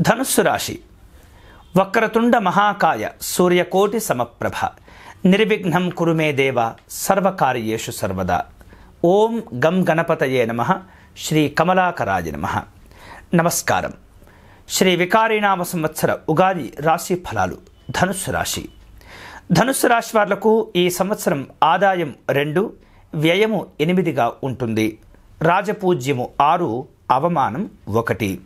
ధనుస్సు రాశి. వక్రతుండ మహాకాయ సూర్యకోటి సమప్రభ. నిర్విఘ్నం కురుమే దేవ సర్వకార్యేషు సర్వదా. ఓం గం గణపతయే నమ. శ్రీ కమలాకరాయ నమ. నమస్కారం. శ్రీ వికారీనామ సంవత్సర ఉగాది రాశి ఫలాలు. ధనుస్సు రాశి. ధనుస్సు రాశి వాళ్ళకు ఈ సంవత్సరం ఆదాయం రెండు వ్యయము ఎనిమిదిగా ఉంటుంది. రాజపూజ్యము ఆరు అవమానం ఒకటి.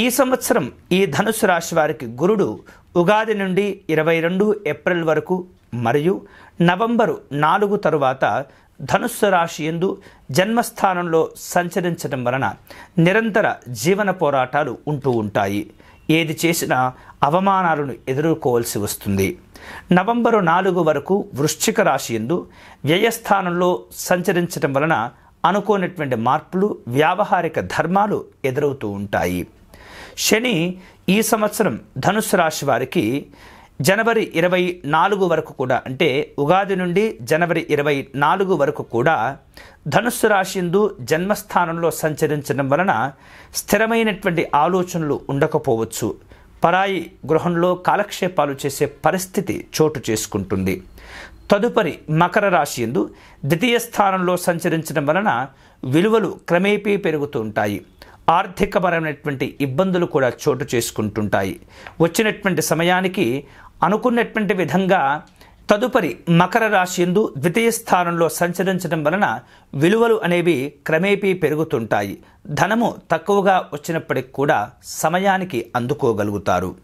ఈ సంవత్సరం ఈ ధనుసు రాశి వారికి గురుడు ఉగాది నుండి ఇరవై రెండు ఏప్రిల్ వరకు మరియు నవంబరు నాలుగు తరువాత ధనుస్సు రాశి ఎందు జన్మస్థానంలో సంచరించడం వలన నిరంతర జీవన పోరాటాలు ఉంటూ ఉంటాయి. ఏది చేసినా అవమానాలను ఎదుర్కోవాల్సి వస్తుంది. నవంబరు నాలుగు వరకు వృశ్చిక రాశి ఎందు వ్యయస్థానంలో సంచరించడం వలన అనుకోనటువంటి మార్పులు వ్యావహారిక ధర్మాలు ఎదురవుతూ ఉంటాయి. శని ఈ సంవత్సరం ధనుసు రాశి వారికి జనవరి ఇరవై నాలుగు వరకు కూడా అంటే ఉగాది నుండి జనవరి ఇరవై నాలుగు వరకు కూడా ధనుస్సు రాశిందు జన్మస్థానంలో సంచరించడం వలన స్థిరమైనటువంటి ఆలోచనలు ఉండకపోవచ్చు. పరాయి గృహంలో కాలక్షేపాలు చేసే పరిస్థితి చోటు చేసుకుంటుంది. తదుపరి మకర రాశి ఎందు ద్వితీయ స్థానంలో సంచరించడం వలన విలువలు క్రమేపీ పెరుగుతూ ఉంటాయి. ఆర్థికపరమైనటువంటి ఇబ్బందులు కూడా చోటు చేసుకుంటుంటాయి. వచ్చినటువంటి సమయానికి అనుకున్నటువంటి విధంగా తదుపరి మకర రాశి ఎందు ద్వితీయ స్థానంలో సంచరించడం వలన విలువలు అనేవి క్రమేపీ పెరుగుతుంటాయి. ధనము తక్కువగా వచ్చినప్పటికి కూడా సమయానికి అందుకోగలుగుతారు.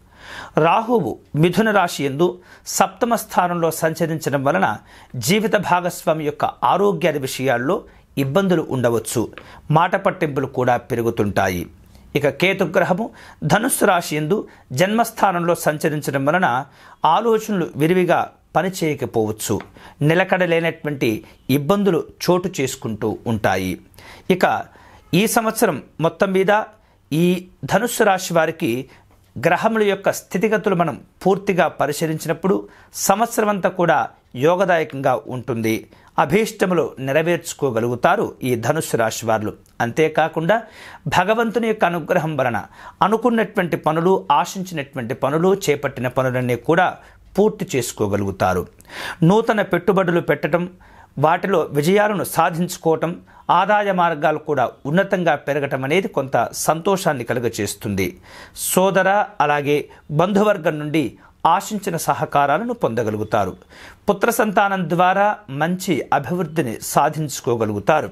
రాహువు మిథున రాశి ఎందు సప్తమ స్థానంలో సంచరించడం వలన జీవిత భాగస్వామి యొక్క ఆరోగ్యాది విషయాల్లో ఇబ్బందులు ఉండవచ్చు. మాట పట్టింపులు కూడా పెరుగుతుంటాయి. ఇక కేతుగ్రహము ధనుస్సు రాశి ఎందు జన్మస్థానంలో సంచరించడం వలన ఆలోచనలు విరివిగా పనిచేయకపోవచ్చు. నిలకడలేనటువంటి ఇబ్బందులు చోటు చేసుకుంటూ ఉంటాయి. ఇక ఈ సంవత్సరం మొత్తం మీద ఈ ధనుస్సు రాశి వారికి గ్రహముల యొక్క స్థితిగతులు మనం పూర్తిగా పరిశీలించినప్పుడు సంవత్సరం అంతా కూడా యోగదాయకంగా ఉంటుంది. అభీష్టములు నెరవేర్చుకోగలుగుతారు ఈ ధనుసు రాశి వారు. అంతేకాకుండా భగవంతుని యొక్క అనుగ్రహం వలన అనుకున్నటువంటి పనులు ఆశించినటువంటి పనులు చేపట్టిన పనులన్నీ కూడా పూర్తి చేసుకోగలుగుతారు. నూతన పెట్టుబడులు పెట్టడం వాటిలో విజయాలను సాధించుకోవటం ఆదాయ మార్గాలు కూడా ఉన్నతంగా పెరగటం అనేది కొంత సంతోషాన్ని కలుగచేస్తుంది సోదర అలాగే బంధువర్గం నుండి ఆశించిన సహకారాలను పొందగలుగుతారు. పుత్ర సంతానం ద్వారా మంచి అభివృద్ధిని సాధించుకోగలుగుతారు.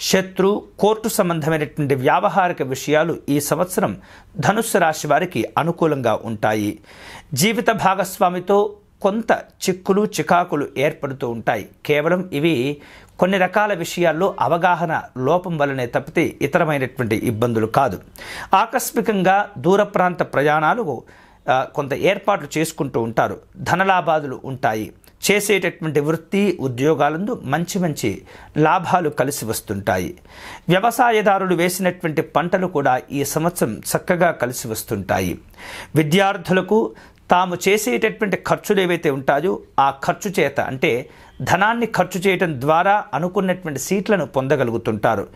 శత్రు కోర్టు సంబంధమైనటువంటి వ్యావహారిక విషయాలు ఈ సంవత్సరం ధనుస్సు రాశి వారికి అనుకూలంగా ఉంటాయి. జీవిత భాగస్వామితో కొంత చిక్కులు చికాకులు ఏర్పడుతూ ఉంటాయి. కేవలం ఇవి కొన్ని రకాల విషయాల్లో అవగాహన లోపం వలనే తప్పితే ఇతరమైనటువంటి ఇబ్బందులు కాదు. ఆకస్మికంగా దూర ప్రాంత ప్రయాణాలు కొంత ఏర్పాట్లు చేసుకుంటూ ఉంటారు. ధనలాభాదులు ఉంటాయి. చేసేటటువంటి వృత్తి ఉద్యోగాలందు మంచి మంచి లాభాలు కలిసి వస్తుంటాయి. వ్యవసాయదారులు వేసినటువంటి పంటలు కూడా ఈ సంవత్సరం చక్కగా కలిసి వస్తుంటాయి. విద్యార్థులకు తాము చేసేటటువంటి ఖర్చులు ఏవైతే ఉంటాయో ఆ ఖర్చు చేత అంటే ధనాన్ని ఖర్చు చేయటం ద్వారా అనుకున్నటువంటి సీట్లను పొందగలుగుతుంటారు.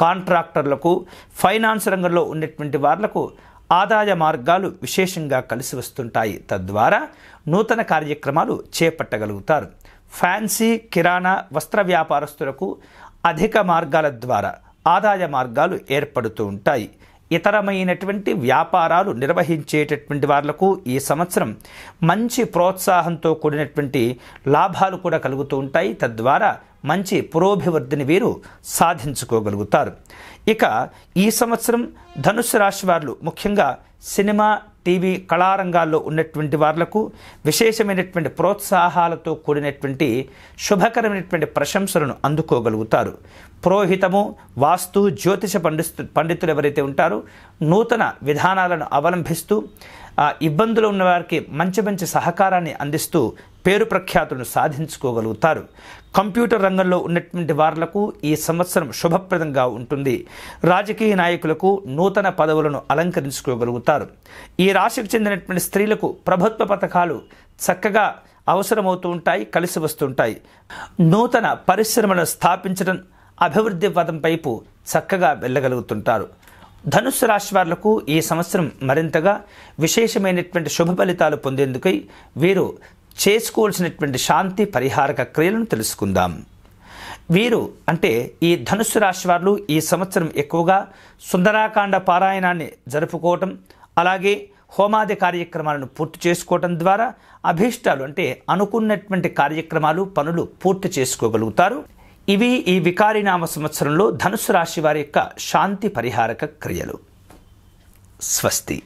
కాంట్రాక్టర్లకు ఫైనాన్స్ రంగంలో ఉన్నటువంటి వాళ్ళకు ఆదాయ మార్గాలు విశేషంగా కలిసి వస్తుంటాయి. తద్వారా నూతన కార్యక్రమాలు చేపట్టగలుగుతారు. ఫ్యాన్సీ కిరాణా వస్త్ర వ్యాపారస్తులకు అధిక మార్గాల ద్వారా ఆదాయ మార్గాలు ఏర్పడుతూ ఉంటాయి. ఇతరమైనటువంటి వ్యాపారాలు నిర్వహించేటటువంటి వాళ్ళకు ఈ సంవత్సరం మంచి ప్రోత్సాహంతో కూడినటువంటి లాభాలు కూడా కలుగుతూ ఉంటాయి. తద్వారా మంచి పురోభివృద్ధిని వీరు సాధించుకోగలుగుతారు. ఇక ఈ సంవత్సరం ధనుసు రాశి వారు ముఖ్యంగా సినిమా టీవీ కళారంగాల్లో ఉన్నటువంటి వాళ్ళకు విశేషమైనటువంటి ప్రోత్సాహాలతో కూడినటువంటి శుభకరమైనటువంటి ప్రశంసలను అందుకోగలుగుతారు. పురోహితము వాస్తు జ్యోతిష పండిస్తు పండితులు ఎవరైతే ఉంటారో నూతన విధానాలను అవలంబిస్తూ ఇబ్బందులు ఉన్న వారికి మంచి మంచి సహకారాన్ని అందిస్తూ పేరు ప్రఖ్యాతులను సాధించుకోగలుగుతారు. కంప్యూటర్ రంగంలో ఉన్నటువంటి వార్లకు ఈ సంవత్సరం శుభప్రదంగా ఉంటుంది. రాజకీయ నాయకులకు నూతన పదవులను అలంకరించుకోగలుగుతారు. ఈ రాశికి చెందినటువంటి స్త్రీలకు ప్రభుత్వ పథకాలు చక్కగా అవసరమవుతూ ఉంటాయి కలిసి వస్తుంటాయి. నూతన పరిశ్రమలను స్థాపించడం అభివృద్ధి పదం వైపు చక్కగా వెళ్ళగలుగుతుంటారు. ధనుస్సు రాశి వాళ్ళకు ఈ సంవత్సరం మరింతగా విశేషమైనటువంటి శుభ ఫలితాలు పొందేందుకై వీరు చేసుకోవాల్సినటువంటి శాంతి పరిహారక క్రియలను తెలుసుకుందాం. వీరు అంటే ఈ ధనుస్సు రాశి వారు ఈ సంవత్సరం ఎక్కువగా సుందరాకాండ పారాయణాన్ని జరుపుకోవటం అలాగే హోమాది కార్యక్రమాలను పూర్తి చేసుకోవటం ద్వారా అభీష్టాలు అంటే అనుకున్నటువంటి కార్యక్రమాలు పనులు పూర్తి చేసుకోగలుగుతారు. ఇవి ఈ వికారినామ సంవత్సరంలో ధనుసు రాశి వారి యొక్క శాంతి పరిహారక క్రియలు. స్వస్తి.